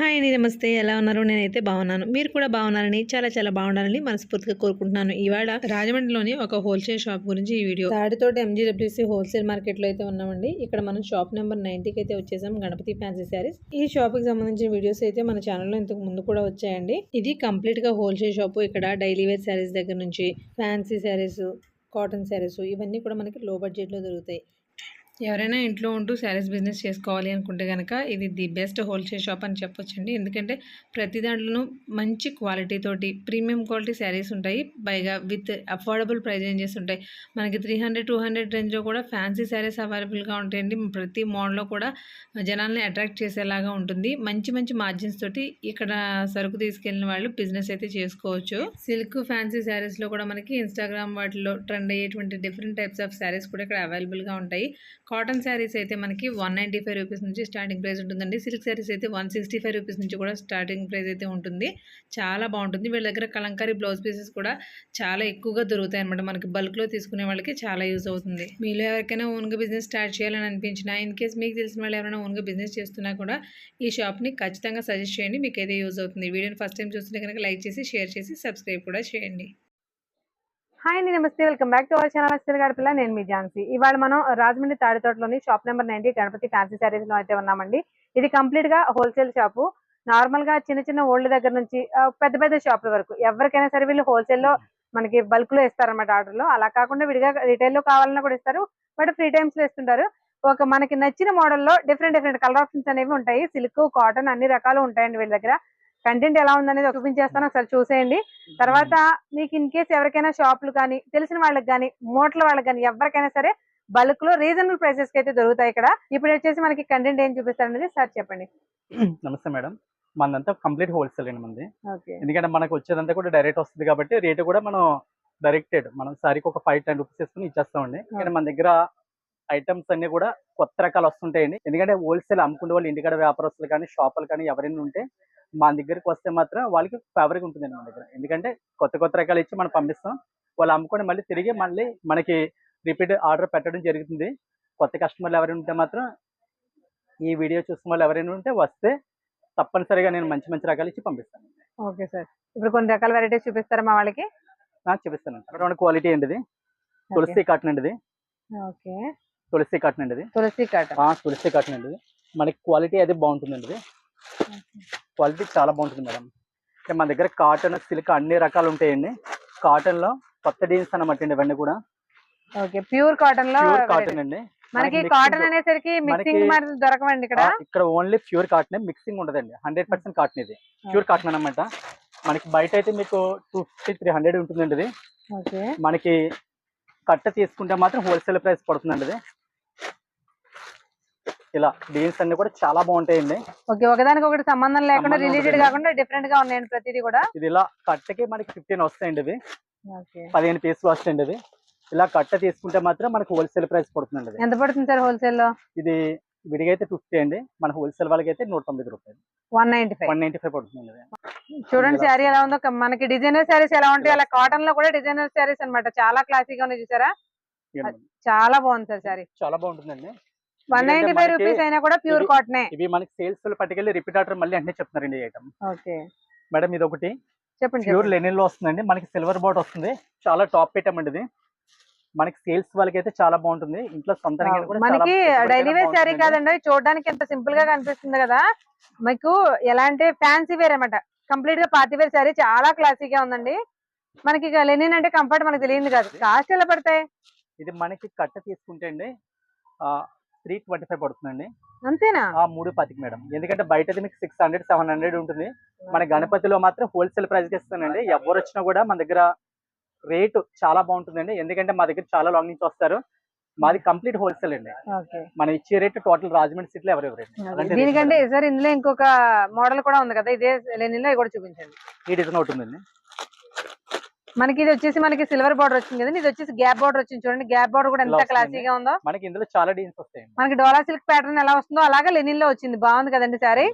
Hi అండి నమస్తే. ఎలా ఉన్నారు? నేనైతే బాగున్నాను. మీరు కూడా బాగున్నారని చాలా చాలా బాగుండాలని మనస్ఫూర్తిగా కోరుకుంటున్నాను. ఇవాళ రాజమండ్రిలోని ఒక హోల్సేల్ షాప్ గురించి ఈ వీడియో. తాడితోటి ఎంజీడబ్ల్యూసీ హోల్సేల్ మార్కెట్లో అయితే ఉన్నామండి. ఇక్కడ మనం షాప్ నెంబర్ నైన్టీకి అయితే వచ్చేసాం గణపతి ఫ్యాన్సీ శారీస్. ఈ షాప్కి సంబంధించిన వీడియోస్ అయితే మన ఛానల్లో ఇంతకు ముందు కూడా వచ్చాయండి. ఇది కంప్లీట్గా హోల్సేల్ షాప్ ఇక్కడ డైలీ వేర్ శారీస్ దగ్గర నుంచి ఫ్యాన్సీ శారీస్ కాటన్ శారీస్ ఇవన్నీ కూడా మనకి లో బడ్జెట్లో దొరుకుతాయి. ఎవరైనా ఇంట్లో ఉంటూ శారీస్ బిజినెస్ చేసుకోవాలి అనుకుంటే కనుక ఇది ది బెస్ట్ హోల్సేల్ షాప్ అని చెప్పొచ్చండి. ఎందుకంటే ప్రతి దాంట్లోనూ మంచి క్వాలిటీ తోటి ప్రీమియం క్వాలిటీ శారీస్ ఉంటాయి. పైగా విత్ అఫోర్డబుల్ ప్రైస్ రేంజెస్ ఉంటాయి. మనకి త్రీ హండ్రెడ్ టూ హండ్రెడ్ రేంజ్లో కూడా ఫ్యాన్సీ శారీస్ అవైలబుల్గా ఉంటాయండి. ప్రతి మోడల్లో కూడా జనాల్ని అట్రాక్ట్ చేసేలాగా ఉంటుంది. మంచి మంచి మార్జిన్స్ తోటి ఇక్కడ సరుకు తీసుకెళ్ళిన వాళ్ళు బిజినెస్ అయితే చేసుకోవచ్చు. సిల్క్ ఫ్యాన్సీ శారీస్లో కూడా మనకి ఇన్స్టాగ్రామ్ వాటిలో ట్రెండ్ అయ్యేటువంటి డిఫరెంట్ టైప్స్ ఆఫ్ శారీస్ కూడా ఇక్కడ అవైలబుల్గా ఉంటాయి. కాటన్ శారీస్ అయితే మనకి వన్ నైంటీ ఫైవ్ రూపీస్ నుంచి స్టార్టింగ్ ప్రైస్ ఉంటుందండి. సిల్క్ శారీస్ అయితే వన్ సిక్స్టీ ఫైవ్ రూపీస్ నుంచి కూడా స్టార్టింగ్ ప్రైస్ అయితే ఉంటుంది. చాలా బాగుంటుంది. వీళ్ళ దగ్గర కలంకారీ బ్లౌజ్ పీసెస్ కూడా చాలా ఎక్కువగా దొరుకుతాయి అనమాట మనకి బల్క్లో తీసుకునే వాళ్ళకి చాలా యూజ్ అవుతుంది. మీలో ఎవరికైనా ఓన్గా బిజినెస్ స్టార్ట్ చేయాలని అనిపించినా ఇన్ కేస్ మీకు తెలిసిన వాళ్ళు ఎవరైనా ఓన్గా బిజినెస్ చేస్తున్నా కూడా ఈ షాప్ని ఖచ్చితంగా సజెస్ట్ చేయండి. మీకు అయితే యూజ్ అవుతుంది. వీడియోని ఫస్ట్ టైం చూస్తుంటే కనుక లైక్ చేసి షేర్ చేసి సబ్స్క్రైబ్ కూడా చేయండి. హాయ్ అండి namaste. Welcome back to our channel అస్సలు గడపల నేను మీ ఝాన్సీ. ఇవాళ మనం Rajahmundry తాడితోటలోని shop number ninety Ganapathi fancy శారీస్లో అయితే ఉన్నామండి. ఇది కంప్లీట్గా హోల్సేల్ షాపు నార్మల్గా చిన్న చిన్న ఓల్డ్ దగ్గర నుంచి పెద్ద పెద్ద షాపుల వరకు. ఎవరికైనా సరే వీళ్ళు హోల్సేల్లో మనకి బల్క్లో ఇస్తారన్నమాట ఆర్డర్లో. అలా కాకుండా విడిగా రిటైల్లో కావాలన్నా కూడా ఇస్తారు. బట్ ఫ్రీ టైమ్స్లో ఇస్తుంటారు. ఒక మనకి నచ్చిన మోడల్లో డిఫరెంట్ డిఫరెంట్ కలర్ ఆప్షన్స్ అనేవి ఉంటాయి. సిల్క్ కాటన్ అన్ని రకాలు ఉంటాయండి వీళ్ళ దగ్గర. కంటెంట్ ఎలా ఉందనేది చూపించేస్తాను ఒకసారి చూసేయండి. తర్వాత మీకు ఇన్ కేస్ ఎవరికైనా షాపులు కానీ తెలిసిన వాళ్ళకి కానీ మోట్ల వాళ్ళకి కానీ ఎవరికైనా సరే బల్క్లో రీజనబుల్ ప్రైసెస్కి అయితే దొరుకుతాయి ఇక్కడ. ఇప్పుడు వచ్చేసి మనకి కంటెంట్ ఏం చూపిస్తారు అనేది సార్ చెప్పండి. నమస్తే మేడం. మనదంతా కంప్లీట్ హోల్సేల్ అండి మంది ఎందుకంటే మనకు వచ్చేదంతా కూడా డైరెక్ట్ వస్తుంది కాబట్టి రేటు కూడా మనం డైరెక్టెడ్ మనం సారీకి ఒక ఫైవ్ టెన్ రూపీస్ వేసుకుని ఇచ్చేస్తామండి. ఎందుకంటే మన దగ్గర ఐటమ్స్ అన్ని కూడా కొత్త రకాలు వస్తుంటాయండి. ఎందుకంటే హోల్సేల్ అమ్ముకునే వాళ్ళు ఇంటికాడ వ్యాపారస్తులు కానీ షాపులు కానీ ఎవరైనా ఉంటే మన దగ్గరికి వస్తే మాత్రం వాళ్ళకి ఫేవరెట్ ఉంటుందండి మన దగ్గర. ఎందుకంటే కొత్త కొత్త రకాలు ఇచ్చి మనం పంపిస్తాం. వాళ్ళు అమ్ముకొని మళ్ళీ తిరిగి మళ్ళీ మనకి రిపీట్ ఆర్డర్ పెట్టడం జరుగుతుంది. కొత్త కస్టమర్లు ఎవరైనా ఉంటే మాత్రం ఈ వీడియో చూసిన వాళ్ళు ఎవరైనా ఉంటే వస్తే తప్పనిసరిగా నేను మంచి మంచి రకాలు ఇచ్చి పంపిస్తాను. Okay sir. ఇప్పుడు కొన్ని రకాల వెరైటీస్ చూపిస్తారా మా వాళ్ళకి? చూపిస్తాను అక్కడ క్వాలిటీ అండి ఇది తులసి కాటన్ అండి ఓకే. తులసి కాటన్ అండి తులసి కాటన్. తులసి కాటన్ అండి మనకి క్వాలిటీ అది బాగుంటుందండి. ఇది క్వాలిటీ చాలా బాగుంటుంది మేడం. అంటే మన దగ్గర కాటన్ సిల్క్ అన్ని రకాలు ఉంటాయండి. కాటన్లో కొత్త డిజైన్స్ అన్నమాట అండి ఇవన్నీ కూడా. ఓకే ప్యూర్ కాటన్లో ప్యూర్. కాటన్ అండి. మనకి కాటన్ అనేసరికి మిక్సింగ్ దొరకవండి ఇక్కడ? ఇక్కడ ఓన్లీ ప్యూర్ కాటన్ మిక్సింగ్ ఉండదండి. హండ్రెడ్ పర్సెంట్ కాటన్ ఇది. ప్యూర్ కాటన్ అన్నమాట. మనకి బయట అయితే మీకు టూ ఫిఫ్టీ త్రీ హండ్రెడ్ ఉంటుందండి ఇది. మనకి కట్ట తీసుకుంటే మాత్రం హోల్సేల్ ప్రైస్ పడుతుందండి ఇది. ఇలా డిజైన్స్ అన్ని కూడా చాలా బాగుంటాయండి. ఓకే ఒకదానికి ఒకటి సంబంధం లేకుండా రిలేటెడ్. కాకుండా డిఫరెంట్గా ఉన్నాయండి ప్రతిదీ కూడా. ఇది ఇలా కట్టకి మనకి ఫిఫ్టీన్ వస్తాయండి ఇవి. ఓకే. పదిహేను పీసులు వస్తాయండి ఇవి. ఇలా కట్ట తీసుకుంటే మాత్రం మనకి హోల్సేల్ ప్రైస్ పడుతుందండి ఇది. ఎంత పడుతుంది సార్ హోల్సేల్లో? ఇది విడిగా అయితే ఫిఫ్టీ అండి. మన హోల్సేల్ వాళ్ళకి అయితే నూట తొమ్మిది రూపాయలు. One ninety five one ninety five పడుతుందండి ఇది. చూడండి శారీ ఎలా ఉందో. మనకి డిజైనర్ శారీస్ ఎలా ఉంటాయి అలా కాటన్లో కూడా డిజైనర్ శారీస్ అన్నమాట. చాలా క్లాసీగా ఉన్నాయి చూసారా. చాలా బాగుంది సార్ శారీ. చాలా బాగుంటుందండి. వన్ నైన్టీ ఫైవ్ రూపీస్ అయినా కూడా ప్యూర్ ఇది- కాటనే ఇవి మనకి సేల్స్లో పట్టుకెళ్ళి రిపీట్ ఆర్డర్ మళ్ళీ అన్నీ చెప్తున్నారండి ఈ ఐటమ్ ఓకే. మేడం ఇది ఒకటి చెప్పండి. ప్యూర్. లెనిన్లో వస్తుందండి. మనకి సిల్వర్ బోర్డ్ వస్తుంది. చాలా టాప్ ఐటమ్ అండి ఇది. మనకి సేల్స్ వాళ్ళకి అయితే చాలా బాగుంటుంది. ఇంట్లో సొంతంగా మనకి డైలీ వేర్ శారీ. కాదండి చూడడానికి ఎంత సింపుల్గా కనిపిస్తుంది కదా. మీకు ఎలా అంటే ఫ్యాన్సీ వేర్ అన్నమాట కంప్లీట్గా పార్టీ వేర్ శారీ చాలా క్లాసీగా ఉందండి. మనకి లెనిన్ అంటే కంఫర్ట్ మనకి తెలియదు కాదు. కాస్ట్ ఎలా పడతాయి? ఇది మనకి కట్ట తీసుకుంటే అండి త్రీ ట్వంటీ ఫైవ్ పడుతుందండి. అంతేనా? ఆ మూడు పతికి మేడం. ఎందుకంటే బయట అయితే మీకు సిక్స్ హండ్రెడ్ సెవెన్ హండ్రెడ్ ఉంటుంది. మన గణపతిలో మాత్రం హోల్సేల్ ప్రైస్ ఇస్తానండి. ఎవరు వచ్చినా కూడా మన దగ్గర రేటు చాలా బాగుంటుందండి. ఎందుకంటే మా దగ్గర చాలా లాంగ్ నుంచి వస్తారు. మాది కంప్లీట్ హోల్సేల్ అండి. మనం ఇచ్చే రేటు టోటల్ రాజమండ్రి సిటీలో ఎవరు ఎవరండి దీనికంటే సార్ ఇందులో ఇంకొక మోడల్ కూడా ఉంది కదా. ఇది కూడా చూపించండి. ఈ డిజైన్ ఒకటి ఉందండి. మనకి ఇది వచ్చేసి మనకి సిల్వర్ బార్డర్ వచ్చింది కదండి ఇది వచ్చేసి గ్యాప్ బార్డర్ వచ్చింది చూడండి. గ్యాప్ బార్డర్ కూడా ఎంత. క్లాసీగా ఉందో. మనకి ఇందులో చాలా డిజైన్స్ వస్తాయండి. మనకి డోలా సిల్క్ ప్యాటర్న్ ఎలా వస్తుందో అలాగే లెనిన్లో వచ్చింది. బాగుంది కదండి శారీ.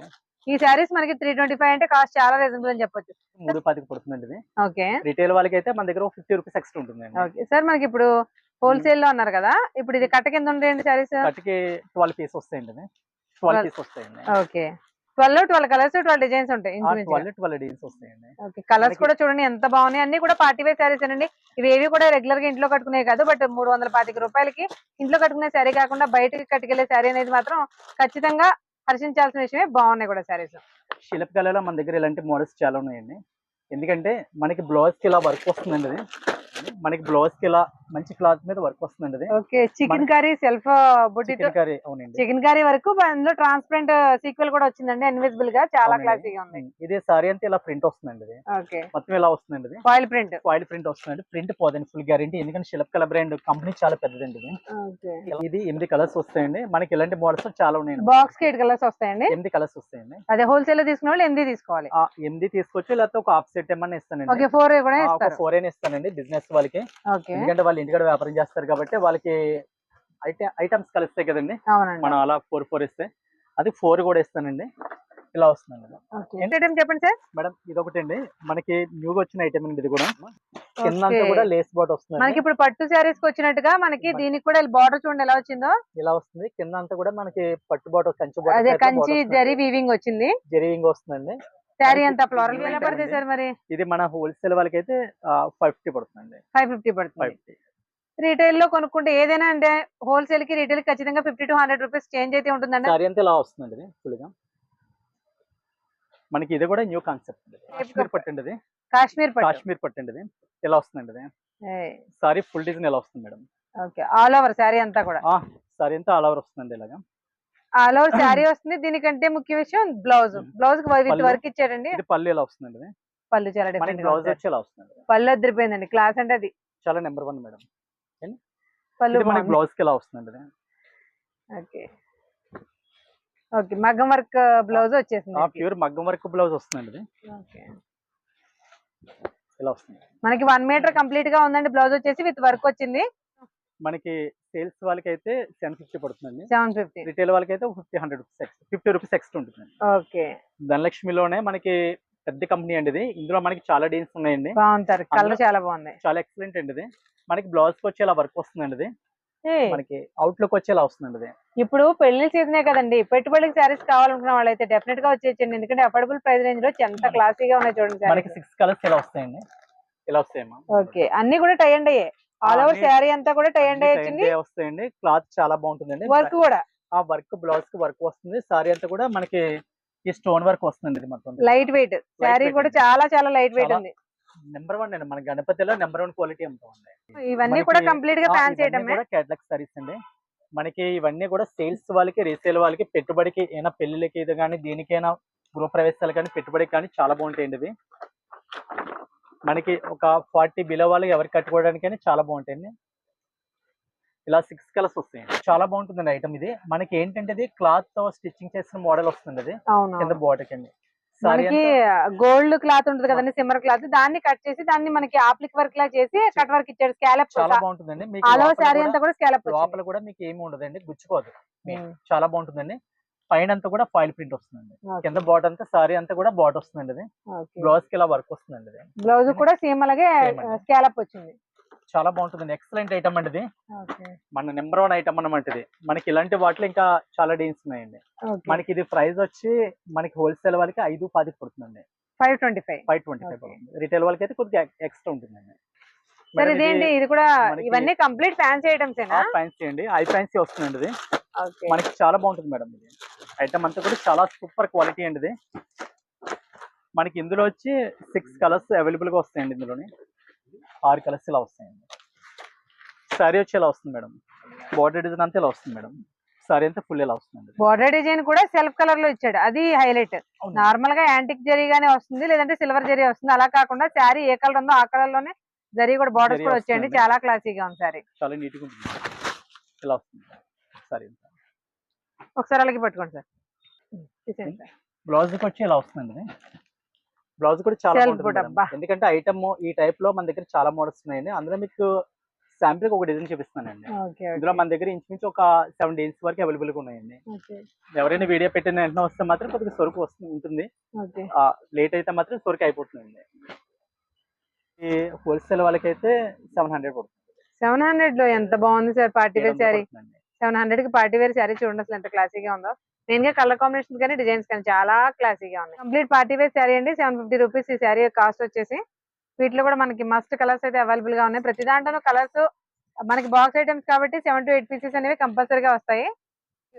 ఈ శారీస్ మనకి త్రీ ట్వంటీ ఫైవ్ అంటే కాస్ట్ చాలా రీజనబుల్ అని చెప్పొచ్చు. మూడు పడుతుందండి ఇది. ఓకే. రిటైల్ వాళ్ళకి అయితే మన దగ్గర ఫిఫ్టీ రూపీస్ ఎక్స్ట్రా ఉంటుందండి. ఓకే. సార్ మనకి ఇప్పుడు హోల్సేల్లో ఉన్నారు కదా ఇప్పుడు ఇది కట్ట కింద ఉంటాయండి శారీస్? కట్టికి ట్వెల్వ్ పీస్ వస్తాయండి ట్వెల్వ్ పీస్ వస్తాయండి. Okay. Twelve twelve colours twelve designs ఉంటాయి ఇంచుమించుగా. ట్వెల్వ్ ట్వెల్వ్ డీల్స్ వస్తాయండి. ఓకే కలర్స్ కూడా చూడండి ఎంత బాగున్నాయి. అన్ని కూడా పార్టీ వేర్ శారీస్ అండి ఇవి ఏవి కూడా రెగ్యులర్గా ఇంట్లో కట్టుకునే కాదు బట్ మూడు వందల పాతిక రూపాయలకి ఇంట్లో కట్టుకునే శారీ కాకుండా బయటకి కట్టుకెళ్ళే శారీ అనేది మాత్రం ఖచ్చితంగా హర్షించాల్సిన విషయమే. బాగున్నాయి కూడా శారీస్ శిల్ప్ కళలో మన దగ్గర ఇలాంటి మోడల్స్ చాలా ఉన్నాయండి. ఎందుకంటే మనకి బ్లౌజ్ ఇలా వర్క్ వస్తుందండి మనకి బ్లౌజ్ ఇలా మంచి క్లాత్ మీద వర్క్ వస్తుందండి okay chicken curry self chicken curry అవునండి. చికెన్ కర్రీ వరకు అందులో ట్రాన్స్పరెంట్ సీక్వెల్ కూడా వచ్చిందండి ఇన్విజిబుల్గా చాలా. క్లాసీగా ఉంది. ఇది సారీ అంతా ఇలా ప్రింట్ వస్తుందండి ఇది ఓకే. మొత్తం ఇలా వస్తుందండి ఇది ఫాయిల్ ప్రింట్ ఫాయిల్ ప్రింట్ వస్తుందండి. ప్రింట్ పోదండి ఫుల్ గ్యారంటీ ఎందుకంటే శిల్ప్ కళ బ్రాండ్ కంపెనీ చాలా పెద్దదండి ఇది. ఇది ఎనిమిది కలర్స్ వస్తాయండి. మనకి ఇలాంటి మోడల్స్ చాలా ఉన్నాయండి. బాక్స్కి ఎయిట్ కలర్స్ వస్తాయండి. ఎనిమిది కలర్స్ వస్తాయండి. అదే హోల్సేల్లో తీసుకున్న వాళ్ళు ఎనిమిది తీసుకోవాలి. ఎనిమిది తీసుకొచ్చి లేకపోతే ఒక హాఫ్ సెట్ ఏమన్నా ఇస్తానండి. ఫోర్ ఫోర్ అయినా ఇస్తానండి బిజినెస్ వాళ్ళకి. ఎందుకంటే వాళ్ళు ఇంటికాడ వ్యాపారం చేస్తారు కాబట్టి వాళ్ళకి ఐటమ్ ఐటమ్స్ కలుస్తాయి కదండి. మనం అలా ఫోర్ ఫోర్ ఇస్తే. అది ఫోర్ కూడా ఇస్తానండి. ఇలా ఓకే. ఐటమ్ చెప్పండి సార్. మేడం ఇది ఒకటి అండి మనకి న్యూగా వచ్చిన ఐటమ్ అండి ఇది కూడా. కింద. కూడా లేస్ బాట్ మనకి వస్తుంది ఇప్పుడు పట్టు శారీస్ వచ్చినట్టుగా మనకి దీనికి కూడా బార్డర్ చూడండి ఎలా వచ్చిందో. ఇలా వస్తుంది. కింద అంతా కూడా మనకి పట్టు బాట్ కంచు అదే కంచి జరీ వీవింగ్ వచ్చింది. జరీవింగ్ వస్తుందండి. శారీ అంతా ఫ్లోరల్ ఎలా పడుతుంది సార్ మరి? ఇది మన హోల్సేల్ వాళ్ళకి అయితే ఫైవ్ ఫిఫ్టీ పడుతుందండి. ఫైవ్ ఫిఫ్టీ పడుతుంది. రీటైల్లో కొనుక్కుంటే ఏదైనా అంటే హోల్సేల్కి రీటైల్ ఖచ్చితంగా fifty to hundred rupees change అయితే ఉంటుందండి. సారీ అంతా ఇలా వస్తుందండి ఇది ఫుల్గా? మనకి ఇది కూడా న్యూ కాన్సెప్ట్ కాశ్మీర్ పట్టండి కాశ్మీర్ కాశ్మీర్ పట్టండి ఇలా వస్తుందండి సారీ ఫుల్ డిజైన్ ఇలా వస్తుంది madam? Okay all over saree అంతా కూడా. సారీ అంతా ఆల్ ఓవర్ వస్తుందండి ఇలాగా. ఆల్ ఓవర్ శారీ వస్తుంది. దీనికంటే ముఖ్య విషయం బ్లౌజ్. Blouse with. వర్క్ ఇచ్చాడండి. ఇది పళ్ళు ఇలా వస్తుందండి పళ్ళు చాలా డిఫరెంట్ బ్లౌజ్ వచ్చి ఇలా వస్తుంది. పళ్ళు అదిరిపోయిందండి క్లాస్ అంటే అది. చాలా నెంబర్ వన్ మేడం. పళ్ళు మనకి బ్లౌజ్కి ఇలా వస్తుందండి ఓకే. ఓకే. మగ్గం వర్క్ బ్లౌజ్ వచ్చేసింది ప్యూర్ మగ్గం వర్క్ బ్లౌజ్ వస్తుందండి ఓకే. ఇలా వస్తుంది? మనకి వన్ మీటర్ కంప్లీట్గా ఉందండి బ్లౌజ్ వచ్చేసి. విత్ వర్క్ వచ్చింది. మనకి సేల్స్ వాళ్ళకి అయితే సెవెన్ ఫిఫ్టీ పడుతుందండి. Seven fifty. రిటైల్ వాళ్ళకి అయితే fifty hundred rupees extra fifty rupees extra ఉంటుందండి. ఓకే. ధనలక్ష్మిలోనే మనకి పెద్ద కంపెనీ అండి ఇది. ఇందులో మనకి చాలా డీన్స్ ఉన్నాయండి. బాగుంది సార్ కలర్ చాలా బాగుంది చాలా ఎక్సలెంట్ అండి ఇది. మనకి బ్లౌజ్కి వచ్చి ఇలా వర్క్ వస్తుందండి ఇది. మనకి అవుట్లుక్ వచ్చి ఇలా వస్తుందండి ఇది. ఇప్పుడు పెళ్ళి సీజనే కదండి. పెట్టుబడికి శారీస్ కావాలనుకున్న వాళ్ళైతే డెఫినెట్గా వచ్చేయండి ఎందుకంటే అఫోర్డబుల్ ప్రైస్ రేంజ్లో ఎంత క్లాసీగా ఉన్నాయి చూడండి మనకి. సిక్స్ కలర్స్ ఇలా వస్తాయండి? ఇలా వస్తాయమ్మా? ఓకే. అన్ని కూడా టై అండ్ అయ్యే ఆల్ ఓవర్ శారీ అంతా కూడా టై అండ్ వచ్చింది వస్తాయండి. క్లాత్ చాలా బాగుంటుందండి. వర్క్ కూడా. ఆ వర్క్ బ్లౌజ్కి వర్క్ వస్తుంది. సారీ అంతా కూడా మనకి ఈ స్టోన్ వర్క్ వస్తుందండి ఇది మొత్తం. లైట్ వెయిట్ శారీ కూడా. చాలా చాలా లైట్ వెయిట్ ఉంది. నెంబర్ వన్ అండి. మన గణపతిలో నెంబర్ వన్ క్వాలిటీ అమ్ముతామండి ఇవన్నీ కూడా కంప్లీట్గా ఫ్యాన్సీ క్యాటలాగ్ సారీస్ అండి. మనకి ఇవన్నీ కూడా సేల్స్ వాళ్ళకి రీసేల్ వాళ్ళకి పెట్టుబడికి ఏమైనా పెళ్ళిళ్ళకి ఇది కానీ దీనికైనా గృహప్రవేశాలు కానీ పెట్టుబడికి కానీ చాలా బాగుంటాయండి ఇవి. మనకి ఒక ఫార్టీ బిలో వాళ్ళకి ఎవరికి కట్టుకోవడానికైనా చాలా బాగుంటాయండి. ఇలా సిక్స్ కలర్స్ వస్తాయండి. చాలా బాగుంటుందండి ఐటమ్ ఇది. మనకి ఏంటంటే ఇది క్లాత్తో స్టిచ్చింగ్ చేసిన మోడల్ వస్తుంది అవును కింద బాటర్ కింద. సారీ మనకి గోల్డ్ క్లాత్ ఉంటుంది కదండి సిమ్మర్ క్లాత్. దాన్ని కట్ చేసి దాన్ని మనకి ఆప్లిక్ వర్క్ లా చేసి కట్ వర్క్ ఇచ్చాడు స్కాలప్ చాలా బాగుంటుందండి. శారీ కూడా- అంతా కూడా స్కాలప్ లోపల కూడా మీకు ఏమి ఉండదండి. గుచ్చుకోదు. మీకు చాలా బాగుంటుందండి. పైన అంతా కూడా ఫాయిల్ ప్రింట్ వస్తుందండి. కింద బాట్ అంతా సారీ అంతా కూడా బాట్ వస్తుందండి ఇది బ్లౌజ్కి ఇలా వర్క్ వస్తుందండి ఇది. బ్లౌజ్ కూడా సేమ్ అలాగే. స్కాలప్ వచ్చింది. చాలా బాగుంటుందండి. ఎక్సలెంట్ ఐటమ్ అండి ఇది. మన నెంబర్ వన్ ఐటమ్ అన్నమాట ఇది. మనకి ఇలాంటి వాటిలో ఇంకా చాలా డీన్స్ ఉన్నాయండి. మనకి ఇది ప్రైస్ వచ్చి మనకి హోల్సేల్ వాళ్ళకి ఐదు పదికి పడుతుందండి. Five twenty five five twenty five retail వాళ్ళకి అయితే కొద్దిగా ఎక్స్ట్రా ఉంటుందండి. సార్ ఇదేంటి ఇది కూడా ఇవన్నీ కంప్లీట్ ఫ్యాన్సీ ఐటమ్స్ ఏనా? ఫ్యాన్సీ అండి. ఐ ఫ్యాన్సీ వస్తుందండి ఇది. మనకి చాలా బాగుంటుంది మేడం ఇది. ఐటమ్ అంతా కూడా చాలా సూపర్ క్వాలిటీ అండి ఇది మనకి ఇందులో వచ్చి సిక్స్ కలర్స్ అవైలబుల్గా వస్తాయండి ఇందులోని. ఆరు కలర్స్ ఇలా వస్తాయండి. సారీ వచ్చి ఇలా వస్తుంది మేడం. బార్డర్ డిజైన్ అంతా ఇలా వస్తుంది మేడం. సారీ అంతా ఫుల్ ఇలా వస్తుంది బోర్డర్ డిజైన్ కూడా సెల్ఫ్ కలర్లో ఇచ్చాడు. అది హైలైట్. నార్మల్గా యాంటిక్ జరీగానే వస్తుంది లేదంటే సిల్వర్ జరీ వస్తుంది. అలా కాకుండా శారీ ఏ కలర్ ఉందో ఆ కలర్లోనే జరీ కూడా బోర్డర్స్ కూడా వచ్చాయండి. చాలా క్లాసీగా ఉంది శారీ చాలా నీట్గా ఉంటుంది. ఇలా వస్తుంది. సారీ ఒకసారి అలాగే పట్టుకోండి సార్. సార్. బ్లౌజ్ వచ్చి ఇలా వస్తుందండి బ్లౌజ్ కూడా చాలా బాగుంటుంది. ఎందుకంటే ఐటమ్ ఈ టైప్లో మన దగ్గర చాలా మోడల్స్ ఉన్నాయండి. అందులో మీకు శాంపిల్ ఒక డిజైన్ చూపిస్తానండి ఇందులో మన దగ్గర ఇంచుమించు ఒక సెవెన్ డేస్ వరకు అవైలబుల్గా ఉన్నాయండి. ఓకే. ఎవరైనా వీడియో పెట్టిన వెంటనే వస్తే మాత్రం కొద్దిగా సరుకు వస్తుంది ఉంటుంది. లేట్ అయితే మాత్రం సరుకు అయిపోతుందండి. హోల్సేల్ వాళ్ళకైతే సెవెన్ హండ్రెడ్ పడుతుంది. సెవెన్ హండ్రెడ్లో ఎంత బాగుంది sir party wear saree? Seven హండ్రెడ్కి పార్టీ వేర్ శారీ చూడండి అసలు ఎంత క్లాసీగా ఉందో. మెయిన్గా కలర్ కాంబినేషన్స్ కానీ డిజైన్స్ కానీ చాలా క్లాసీగా ఉన్నాయి. కంప్లీట్ పార్టీ వేర్ శారీ అండి. సెవెన్ ఫిఫ్టీ రూపీస్ ఈ శారీ కాస్ట్ వచ్చేసి. వీటిలో కూడా మనకి మస్ట్ కలర్స్ అయితే అవైలబుల్గా ఉన్నాయి. ప్రతి దాంట్లోనూ కలర్స్ మనకి బాక్స్ ఐటమ్స్ కాబట్టి సెవెన్ టు ఎయిట్ పీసెస్ అనేవి కంపల్సరీగా వస్తాయి.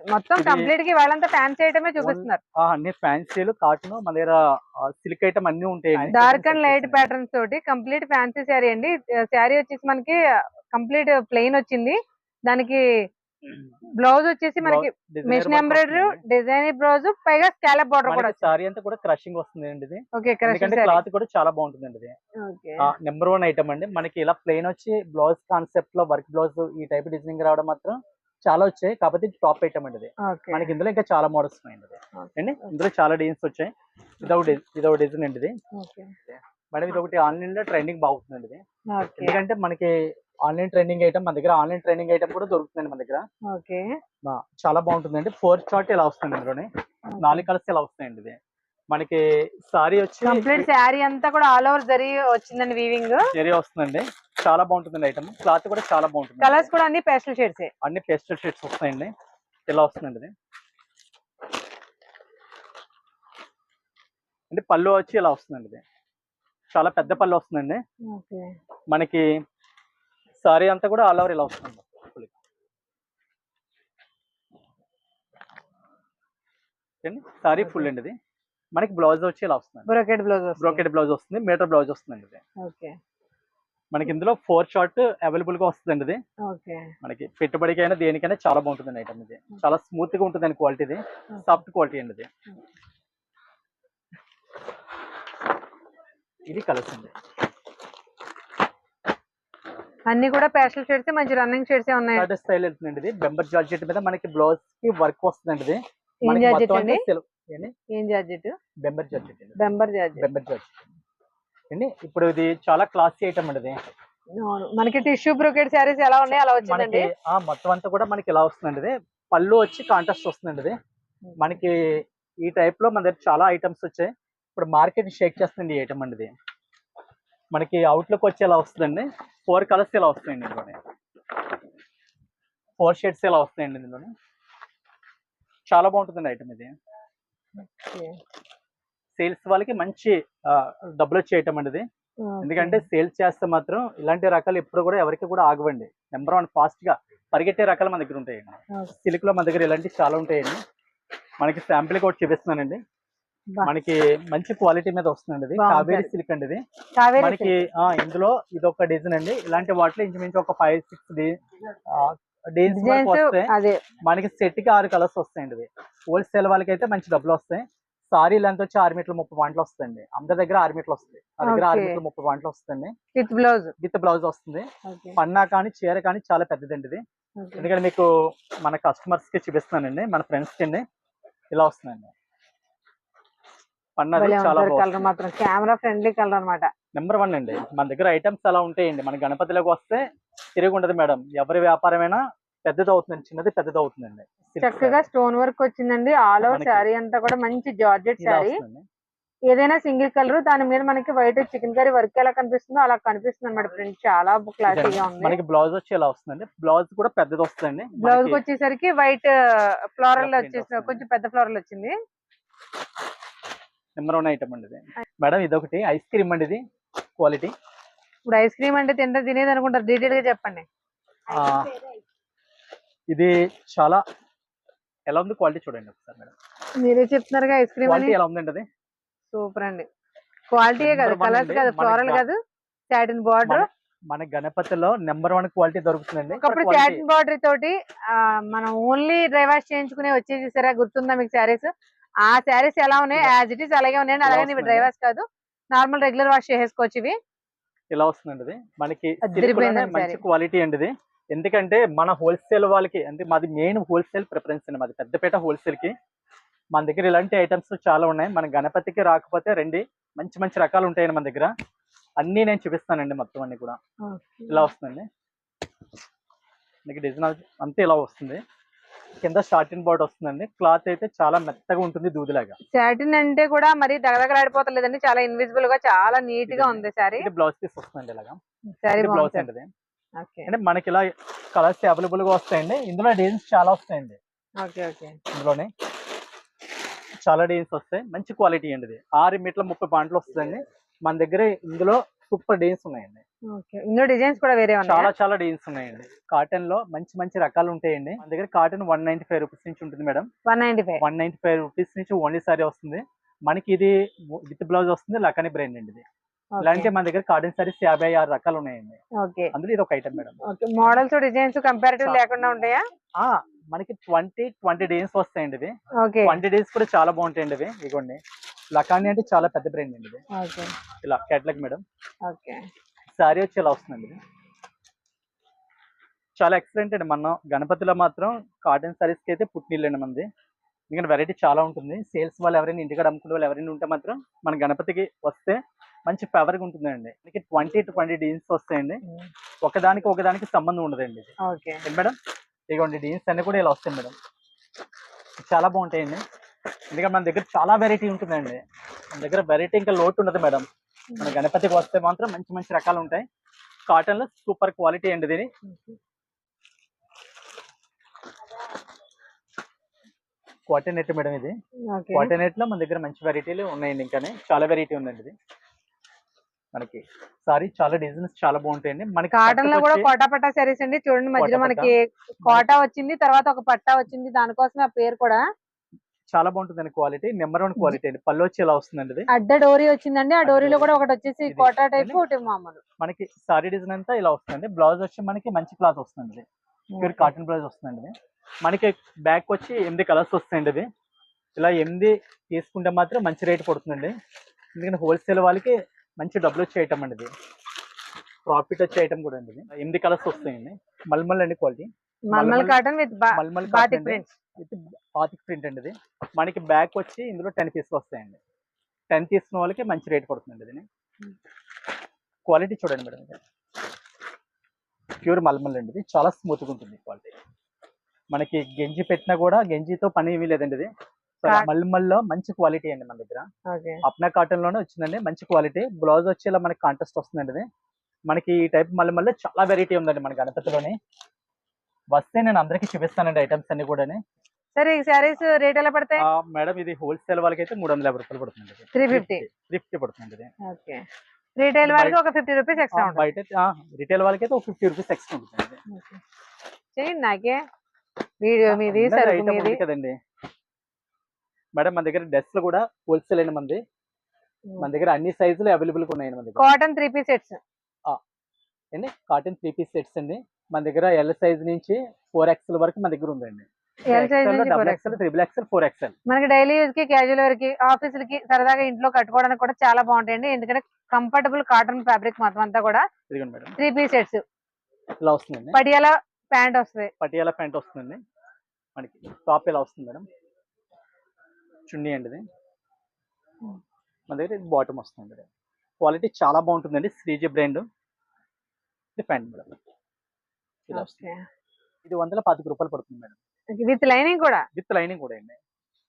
మొత్తం ఇది- కంప్లీట్గా వాళ్ళంతా ఫ్యాన్సీ ఐటమే చూపిస్తున్నారు అన్ని ఫ్యాన్సీలు కాటన్ మన దగ్గర సిల్క్ ఐటమ్ అన్ని ఉంటాయి. డార్క్ అండ్ లైట్ ప్యాటర్న్స్ తోటి కంప్లీట్ ఫ్యాన్సీ శారీ అండి. శారీ వచ్చేసి మనకి కంప్లీట్ ప్లెయిన్ వచ్చింది. దానికి బ్లౌజ్ వచ్చేసి మనకి మిషన్ ఎంబ్రాయిడరీ డిజైన్ బ్లౌజ్ పైగా స్కాలప్ బార్డర్ కూడా సారీ అంతా కూడా క్రషింగ్ వస్తుంది అండి ఇది. ఓకే క్లాత్ కూడా చాలా బాగుంటుందండి ఇది. ఓకే. నెంబర్ వన్ ఐటమ్ అండి. మనకి ఇలా ప్లెయిన్ వచ్చి బ్లౌజ్ కాన్సెప్ట్లో వర్క్ బ్లౌజ్ ఈ టైప్ డిజైనింగ్ రావడం మాత్రం చాలా వచ్చాయి. కాకపోతే టాప్ ఐటమ్ అండి ఇది. మనకి ఇందులో ఇంకా చాలా మోడల్స్. Okay. అండి ఇందులో చాలా డిజైన్స్ వచ్చాయి. ఇదొక ఇదొక డిజైన్ అండి ఇది. మేడం ఇది ఒకటి ఆన్లైన్లో ట్రెండింగ్ బాగుతుందండి ఇది. ఎందుకంటే మనకి ఆన్లైన్ ట్రైనింగ్ ఐటమ్ మన దగ్గర ఆన్లైన్ ట్రైనింగ్ ఐటమ్ కూడా దొరుకుతుందండి మన దగ్గర. చాలా బాగుంటుందండి. ఫోర్ షార్ట్ ఇలా వస్తుంది ఇందులోనే? నాలుగు కలర్స్ ఇలా వస్తాయండి ఇది? మనకి సారీ వచ్చి కంప్లీట్ శారీ అంతా కూడా ఆల్ ఓవర్ జరీ వచ్చిందండి వీవింగ్ ఏరియా వస్తుందండి. చాలా బాగుంటుందండి ఐటమ్ క్లాత్ కూడా చాలా బాగుంటుంది కలర్స్ కూడా అన్ని పేస్టల్ షేడ్స్ అన్ని పేస్టల్ షేడ్స్ వస్తాయండి. ఇలా వస్తుందండి ఇది. అంటే పళ్ళు వచ్చి ఇలా వస్తుందండి ఇది. చాలా పెద్ద పళ్ళు వస్తుందండి. మనకి సారీ అంతా కూడా ఆల్ ఓవర్ ఇలా వస్తుంది సారీ ఫుల్ అండి ఇది. మనకి బ్లౌజ్ వచ్చి ఇలా వస్తుంది బ్రోకెట్ బ్లౌజ్ బ్రోకెట్ బ్లౌజ్ వస్తుంది. మీటర్ బ్లౌజ్ వస్తుందండి ఇది. ఓకే. మనకి ఇందులో ఫోర్ షార్ట్ అవైలబుల్గా వస్తుందండి ఇది. మనకి పెట్టుబడికైనా దేనికైనా చాలా బాగుంటుంది ఐటమ్ ఇది. చాలా స్మూత్గా ఉంటుంది అండి క్వాలిటీ ఇది సాఫ్ట్ క్వాలిటీ అండి ఇది. ఇది కలర్స్ అండి. అన్ని కూడా పేస్టల్ షేడ్స్ మంచి రన్నింగ్ షేడ్స్ ఉన్నాయి స్టైల్ వెళ్తుందండి ఇది. బెంబర్ జార్జెట్ మీద మనకి బ్లౌజ్కి వర్క్ వస్తుందండి ఇది. ఏం జార్జెట్? బెంబర్ జార్జెట్ బెంబర్ జార్జెట్. బెంబర్ జార్జెట్ అండి. ఇప్పుడు ఇది చాలా క్లాసీ ఐటమ్ అండి మనకి టిష్యూ బ్రోకెట్ శారీస్ ఎలా ఉన్నాయి అలా వచ్చిందండి. మొత్తం అంతా కూడా మనకి ఇలా వస్తుందండి ఇది. పళ్ళు వచ్చి కాంట్రాస్ట్ వస్తుందండి ఇది. మనకి ఈ టైప్లో మన దగ్గర చాలా ఐటమ్స్ వచ్చాయి. ఇప్పుడు మార్కెట్ షేక్ చేస్తుంది ఈ ఐటమ్ అండి ఇది. మనకి అవుట్లుక్ వచ్చి ఇలా వస్తుందండి. ఫోర్ కలర్స్ ఇలా వస్తాయండి ఇందులోనే. ఫోర్ షేడ్స్ ఇలా వస్తాయండి ఇందులోనే. చాలా బాగుంటుందండి ఐటమ్ ఇది. సేల్స్ వాళ్ళకి మంచి డబ్బులు వచ్చే ఐటమ్ అండి ఎందుకంటే సేల్స్ చేస్తే మాత్రం ఇలాంటి రకాలు ఎప్పుడు కూడా ఎవరికి కూడా ఆగవండి. నెంబర్ వన్ ఫాస్ట్గా పరిగెట్టే రకాలు మన దగ్గర ఉంటాయండి. సిల్క్లో మన దగ్గర ఇలాంటివి చాలా ఉంటాయండి. మనకి శాంపిల్ కూడా చూపిస్తున్నానండి. మనకి మంచి క్వాలిటీ మీద వస్తుందండి ఇది. కావేరి సిల్క్ అండి ఇది. మనకి ఆ, ఇందులో ఇది ఒక డిజైన్ అండి. ఇలాంటి వాటిలో ఇంచుమించు ఒక ఫైవ్ సిక్స్ అదే. మనకి సెట్కి ఆరు కలర్స్ వస్తాయండి హోల్సేల్ వాళ్ళకి అయితే మంచి డబ్బులు వస్తాయి. సారీ లెంత్ వచ్చి ఆరు మీటర్లు ముప్పై పాయింట్లు వస్తుంది అందరి దగ్గర ఆరు మీటర్లు వస్తాయి. దగ్గర ఆరు. మీటర్లు ముప్పై పాయింట్లు వస్తుంది విత్ బ్లౌజ్ విత్ బ్లౌజ్ వస్తుంది. పన్నా కానీ చీర కానీ చాలా పెద్దదండి ఇది. ఎందుకంటే మీకు మన కస్టమర్స్కి చూపిస్తున్నానండి. మన ఫ్రెండ్స్కి ఇలా వస్తుందండి పన్నది చాలా కలర్ మాత్రం కెమెరా ఫ్రెండ్లీ కలర్ అన్నమాట. నెంబర్ వన్ అండి. మన దగ్గర ఐటమ్స్ అలా ఉంటాయండి? మన గణపతిలోకి వస్తే తిరిగి ఉండదు మేడం. ఎవరి వ్యాపారమైనా పెద్దది అవుతుందండి చిన్నది పెద్దది అవుతుందండి. చక్కగా. స్టోన్ వర్క్ వచ్చిందండి. ఆల్ ఓవర్ శారీ అంతా కూడా మంచి జార్జెట్ శారీ. ఏదైనా సింగిల్ కలర్ దాని మీద మనకి వైట్ చికెన్ కర్రీ వర్క్ ఎలా కనిపిస్తుందో అలా కనిపిస్తుంది అనమాట ప్రింట్ చాలా క్లాసీగా ఉంది. మనకి బ్లౌజ్ వచ్చి ఇలా వస్తుందండి. బ్లౌజ్ కూడా పెద్దది వస్తుందండి. బ్లౌజ్ వచ్చేసరికి వైట్ ఫ్లోరల్ ఇలా print వచ్చేసి. కొంచెం పెద్ద ఫ్లోరల్ వచ్చింది. నెంబర్ వన్ ఐటమ్ అండి ఇది. మేడం ఇదొకటి. ఐస్ క్రీమ్ అండి ఇది. క్వాలిటీ. ఇప్పుడు ఐస్ క్రీమ్ అంటే తింటే తినేది అనుకుంటారు. డీటెయిల్గా చెప్పండి. ఇది చాలా ఎలా ఉంది క్వాలిటీ చూడండి ఒకసారి మేడం. మీరే చెప్తున్నారుగా ఐస్ క్రీమ్ క్వాలిటీ ఎలా ఉందండి అది? సూపర్ అండి. క్వాలిటీయే కాదు కలర్స్ అండి. కాదు ఫ్లోరల్ కాదు. సాటిన్ బార్డర్ మన- గణపతిలో నెంబర్ వన్ క్వాలిటీ దొరుకుతుందండి. ఒకప్పుడు సాటిన్ బార్డర్ తోటి మనం ఓన్లీ డ్రై వాష్ చేయించుకునే వచ్చేసి సరే గుర్తుందా మీకు శారీస్? ఆ శారీస్ ఎలా ఉన్నాయి? యాజ్ ఇట్ ఈస్ అలాగే ఉన్నాయండి. అలాగే ఇవి డ్రై వస్తుందండి. వాష్ కాదు. నార్మల్ రెగ్యులర్ వాష్ చేసేసుకోవచ్చు ఇవి. ఇలా వస్తుందండి మనకి మంచి. క్వాలిటీ అండి ఇది. ఎందుకంటే మన హోల్సేల్ వాళ్ళకి అంటే మాది మెయిన్ హోల్సేల్ ప్రిఫరెన్స్ అండి మాది. పెద్దపేట హోల్సేల్కి. మన దగ్గర ఇలాంటి ఐటమ్స్ చాలా ఉన్నాయి. మన గణపతికి రాకపోతే రండి మంచి మంచి రకాలు ఉంటాయండి మన దగ్గర. అన్ని నేను చూపిస్తానండి మొత్తం అన్ని కూడా. ఇలా వస్తుందండి. మీకు డిజైన్ అంతా ఇలా వస్తుంది. కింద షార్టిన్ బోర్డ్ వస్తుందండి. క్లాత్ అయితే చాలా మెత్తగా ఉంటుంది దూదిలాగా. సాటిన్ అంటే కూడా మరి దగదగలాడిపోతలేదండి. చాలా ఇన్విజిబుల్గా చాలా నీట్గా. ఉంది ఇది బ్లౌజ్ పీస్ వస్తుందండి ఇలాగా. ఇది బ్లౌజ్ అండి ఇది. ఓకే అంటే మనకి ఇలా కలర్స్ అవైలబుల్గా వస్తాయండి. ఇందులో డిజైన్స్ చాలా వస్తాయండి. ఓకే ఓకే ఇందులోనే చాలా డిజైన్స్ వస్తాయి. మంచి క్వాలిటీ అండి ఇది. ఆరు మీటర్ల ముప్పై పాయింట్లు వస్తుందండి. మన దగ్గర ఇందులో సూపర్ డిజైన్స్ ఉన్నాయండి. ఇందులో డిజైన్స్ కూడా వేరే చాలా చాలా డిజైన్స్ ఉన్నాయండి. కాటన్లో మంచి మంచి రకాలు ఉంటాయండి. మన దగ్గర cotton one ninety five rupees నుంచి ఉంటుంది madam. One ninety five one ninety five rupees నుంచి ఓన్లీ సారీ వస్తుంది. మనకి ఇది విత్ బ్లౌజ్ వస్తుంది లకాని బ్రాండ్ అండి ఇది. ఇలాంటి మన దగ్గర కాటన్ సారీస్ యాభై ఆరు రకాలు ఉన్నాయండి. అందులో ఇది ఒక item madam. Models designs comparative లేకుండా ఉంటాయా? మనకి ట్వంటీ ట్వంటీ డేస్ వస్తాయండి ఇవి. ట్వంటీ డేస్ కూడా చాలా బాగుంటాయండి ఇవి. ఇదిగోండి లకాని అంటే చాలా పెద్ద బ్రాండ్ అండి ఇది. ఓకే. ఇలా కేటలాగ్ మేడం. ఓకే. శారీ వచ్చి ఇలా వస్తుందండి ఇది. చాలా ఎక్సలెంట్ అండి. మన గణపతిలో మాత్రం కాటన్ సారీస్కి అయితే పుట్టినిల్లండి మనది. ఎందుకంటే వెరైటీ చాలా ఉంటుంది. సేల్స్ వాళ్ళు ఎవరైనా ఇంటికాడ అమ్ముకునే వాళ్ళు ఎవరైనా ఉంటే మాత్రం మన గణపతికి వస్తే మంచి ఫేవర్గా ఉంటుందండి. మనకి ట్వంటీ ట్వంటీ డీన్స్ వస్తాయండి. ఒకదానికి ఒకదానికి సంబంధం ఉండదండి ఓకే. మేడం? ఇదిగోండి డీన్స్ అన్ని కూడా ఇలా వస్తాయి మేడం. చాలా బాగుంటాయండి. ఎందుకంటే మన దగ్గర చాలా వెరైటీ ఉంటుందండి. మన దగ్గర వెరైటీ ఇంకా లోటు ఉండదు మేడం. మన గణపతికి వస్తే మాత్రం మంచి మంచి రకాలు ఉంటాయి. కాటన్లో సూపర్ క్వాలిటీ అండి దీని. కాటన్ నెట్ మేడం ఇది. ఓకే. కాటన్ నెట్లో మన దగ్గర మంచి వెరైటీలు ఉన్నాయండి ఇంకానే. చాలా వెరైటీ ఉందండి ఇది. మనకి సారీ చాలా డిజైన్స్ చాలా బాగుంటాయండి. మనకి కాటన్లో కూడా కోటా పట్టా సారీస్ అండి. చూడండి మధ్యలో మనకి కోటా వచ్చింది తర్వాత ఒక పట్టా వచ్చింది. దానికోసం ఆ పేరు కూడా. చాలా బాగుంటుందండి క్వాలిటీ. నెంబర్ వన్ క్వాలిటీ అండి. పళ్ళు వచ్చి ఇలా వస్తుందండి ఇది. అడ్డ డోరీ వచ్చిందండి. ఆ డోరీలో కూడా ఒకటి వచ్చేసి కోటా టైప్? ఒకటి మామూలు. మనకి సారీ డిజైన్ అంతా ఇలా వస్తుంది బ్లౌజ్ వచ్చి మనకి మంచి క్లాత్ వస్తుంది ప్యూర్ కాటన్ బ్లౌజ్ వస్తుందండి. మనకి బ్యాక్ వచ్చి ఎనిమిది కలర్స్ వస్తాయండి ఇది. ఇలా ఎనిమిది తీసుకుంటే మాత్రం మంచి రేట్ పడుతుందండి. ఎందుకంటే హోల్సేల్ వాళ్ళకి మంచి డబ్బులు వచ్చే ఐటమ్ అండి ఇది. ప్రాఫిట్ వచ్చే ఐటమ్ కూడా అండి ఎనిమిది కలర్స్ వస్తాయండి. మల్మల్ అండి quality. Mulmul cotton with batik prints with batik print అండి ఇది. మనకి బ్యాక్ వచ్చి ఇందులో టెన్ పీస్ వస్తాయండి. టెన్ తీసుకున్న వాళ్ళకి మంచి రేట్ పడుతుందండి ఇది. క్వాలిటీ చూడండి మేడం ఇది. ప్యూర్ మల్మల్ అండి ఇది. చాలా స్మూత్గా ఉంటుంది క్వాలిటీ మనకి గెంజి పెట్టినా కూడా గెంజితో పని ఏమీ లేదండి ఇది. మల్మల్లో మంచి క్వాలిటీ అండి మన దగ్గర. ఓకే. అప్నా కాటన్లోనే వచ్చిందండి. మంచి క్వాలిటీ బ్లౌజ్ వచ్చి ఇలా మనకి కాంటెస్ట్ వస్తుందండి ఇది. మనకి ఈ టైప్ మల్లెమల్లో చాలా వెరైటీ ఉందండి మన గణపతిలోని. వస్తే నేను అందరికీ చూపిస్తానండి ఐటమ్స్ అన్ని కూడా సరే ఈ సారీస్ రేట్ ఎలా పడతాయి? మేడం ఇది హోల్సేల్ వాళ్ళకి అయితే మూడు వందల యాభై రూపాయలు పడుతుంది త్రీ ఫిఫ్టీ త్రీ ఫిఫ్టీ పడుతుంది ఓకే. రీటైల్ వాళ్ళకి ఒక ఫిఫ్టీ రూపీస్ ఎక్స్ట్రా ఉంటుంది. బయట రిటైల్ వాళ్ళకి అయితే ఒక ఫిఫ్టీ రూపీస్ ఎక్స్ట్రా ఉంటుంది. చేయండి నాకే. వీడియో మీది సరుకు కదండి. మేడం మన దగ్గర డ్రెస్లు కూడా హోల్సేల్ అండి మంది. మన దగ్గర అన్ని సైజులు అవైలబుల్ మన దగ్గర. కాటన్ త్రీ పీస్ సెట్స్ అండి కాటన్ త్రీ పీస్ సెట్స్ అండి. మన దగ్గర ఎల్ సైజ్ నుంచి ఫోర్ ఎక్స్ఎల్ వరకు మన దగ్గర ఉందండి. XL triple XL four XL మనకి డైలీ యూజ్కి క్యాజువల్ వేర్కి ఆఫీసులకి సరదాగా ఇంట్లో కట్టుకోవడానికి కూడా చాలా బాగుంటాయండి. ఎందుకంటే కంఫర్టబుల్ కాటన్ ఫ్యాబ్రిక్ మొత్తం అంతా కూడా త్రీ పీస్ సెట్స్ ఇలా వస్తుందండి. పడియాల ప్యాంట్ వస్తుంది. పటియాలా ప్యాంట్ వస్తుందండి. మనకి టాప్ ఇలా వస్తుంది మేడం? చున్నీ అండి ఇది. మన దగ్గర ఇది బాటమ్ వస్తుంది క్వాలిటీ చాలా బాగుంటుందండి. శ్రీజీ బ్రాండ్. ఇది ప్యాంట్ మేడం. ఇలా వస్తుంది ఇది వందల పాతిక రూపాయలు పడుతుంది మేడం. విత్ లైనింగ్ కూడా? విత్ లైనింగ్ కూడా అండి.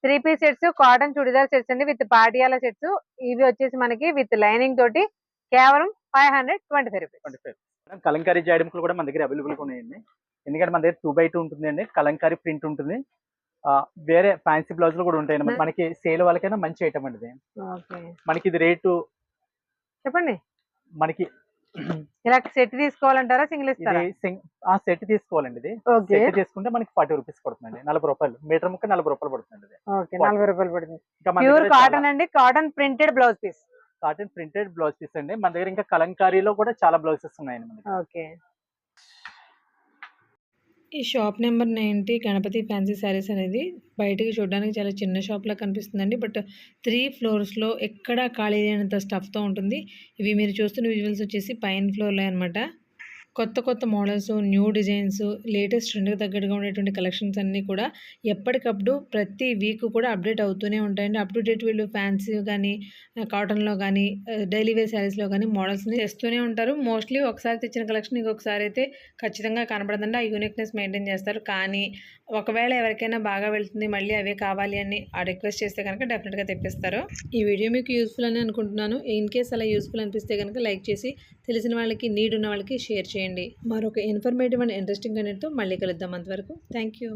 Three piece sets cotton churidar sets అండి విత్ పాటియాల సెట్స్. ఇవి వచ్చేసి మనకి విత్ లైనింగ్ తోటి కేవలం five hundred twenty five rupees. Twenty five. Kalamkari జాయింట్లు కూడా మన దగ్గర అవైలబుల్గా ఉన్నాయండి. ఎందుకంటే మన దగ్గర టూ బై టూ ఉంటుందండి కలంకారీ ప్రింట్ ఉంటుంది. వేరే ఫ్యాన్సీ బ్లౌజులు కూడా Hmm. మనకి సేల్ వాళ్ళకైనా మంచి ఐటమ్ అండి మనకి ఇది రేటు చెప్పండి. మనకి ఇలా సెట్ తీసుకోవాలంటారా సింగిల్ ఇస్తారా? ఆ సెట్ తీసుకోవాలండి ఇది. సెట్ తీసుకుంటే మనకి ఫార్టీ రూపీస్ పడుతుందండి. నలభై రూపాయలు. మీటర్ ముక్క నలభై రూపాయలు పడుతుంది ఇది. ఓకే నలభై రూపాయలు పడుతుంది. ప్యూర్ కాటన్ అండి. Cotton printed blouse piece cotton printed blouse piece అండి. మన దగ్గర ఇంకా కలంకారీలో కూడా చాలా బ్లౌజెస్ ఉన్నాయండి మనకి ఓకే. ఈ shop number ninety Ganapati fancy sarees అనేది బయటకి చూడడానికి చాలా చిన్న షాప్లా కనిపిస్తుందండి. బట్ త్రీ ఫ్లోర్స్లో ఎక్కడా ఖాళీ లేనంత స్టఫ్తో ఉంటుంది. ఇవి మీరు చూస్తున్న విజువల్స్ వచ్చేసి పైన ఫ్లోర్లో అనమాట కొత్త కొత్త మోడల్స్ న్యూ డిజైన్స్ లేటెస్ట్ ట్రెండ్కి తగ్గట్టుగా ఉండేటువంటి కలెక్షన్స్ అన్నీ కూడా ఎప్పటికప్పుడు ప్రతి వీక్ కూడా అప్డేట్ అవుతూనే ఉంటాయండి. అప్ టు డేట్ వీళ్ళు ఫ్యాన్సీ కానీ కాటన్లో కానీ డైలీ వేర్ శారీస్లో కానీ మోడల్స్ని తెస్తూనే ఉంటారు. మోస్ట్లీ ఒకసారి తెచ్చిన కలెక్షన్ ఇంకొకసారి అయితే ఖచ్చితంగా కనపడదండి ఆ యూనిక్నెస్ మెయింటైన్ చేస్తారు. కానీ ఒకవేళ ఎవరికైనా బాగా వెళ్తుంది మళ్ళీ అవే కావాలి అని ఆ రిక్వెస్ట్ చేస్తే కనుక డెఫినెట్గా తెప్పిస్తారు. ఈ వీడియో మీకు యూస్ఫుల్ అని అనుకుంటున్నాను. ఇన్ కేస్ అలా యూస్ఫుల్ అనిపిస్తే కనుక లైక్ చేసి తెలిసిన వాళ్ళకి నీడ్ ఉన్న వాళ్ళకి షేర్ చేయండి. చేయండి. మరొక ఇన్ఫర్మేటివ్ అండ్ ఇంట్రెస్టింగ్ కంటెంట్తో మళ్ళీ కలుద్దాం అంతవరకు. Thank you